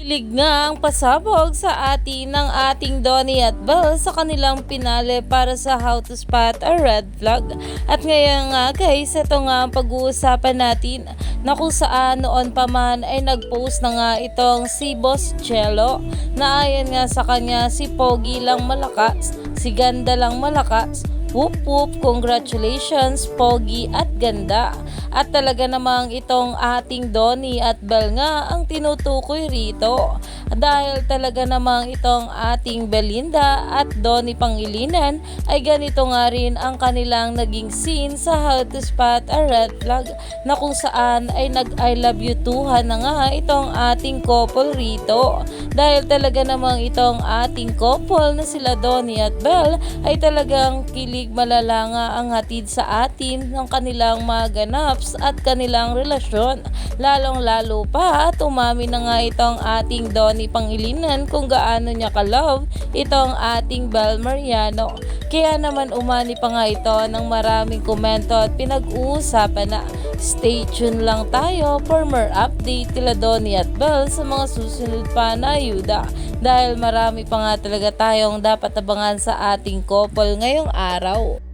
Kilig nga ang pasabog sa atin ng ating Donnie at Belle sa kanilang pinale para sa How to Spot a Red Flag. At ngayon nga guys, ito nga ang pag-uusapan natin na kung saan noon pa man ay nag-post na nga itong si Boss Cello na ayon nga sa kanya si Pogi lang malakas, si Ganda lang malakas, Whoop whoop, congratulations, Pogi at Ganda. At talaga namang itong ating Donnie at Bel nga ang tinutukoy rito. Dahil talaga namang itong ating Belinda at Donnie Pangilinan ay ganito nga rin ang kanilang naging scene sa How to Spot a Red Flag na kung saan ay nag I love you tuhan na nga itong ating couple rito. Dahil talaga namang itong ating couple na sila Donnie at Belle ay talagang kilig malala nga ang hatid sa atin ng kanilang mga ganaps at kanilang relasyon. Lalong lalo pa at umami na nga itong ating Donnie Pangilinan kung gaano niya ka-love itong ating Belle Mariano. Kaya naman umani pa nga ito ng maraming komento at pinag-uusapan na stay tuned lang tayo for more update kila Donnie at Belle sa mga susunod pa na ayuda dahil marami pa nga talaga tayong dapat abangan sa ating couple ngayong araw.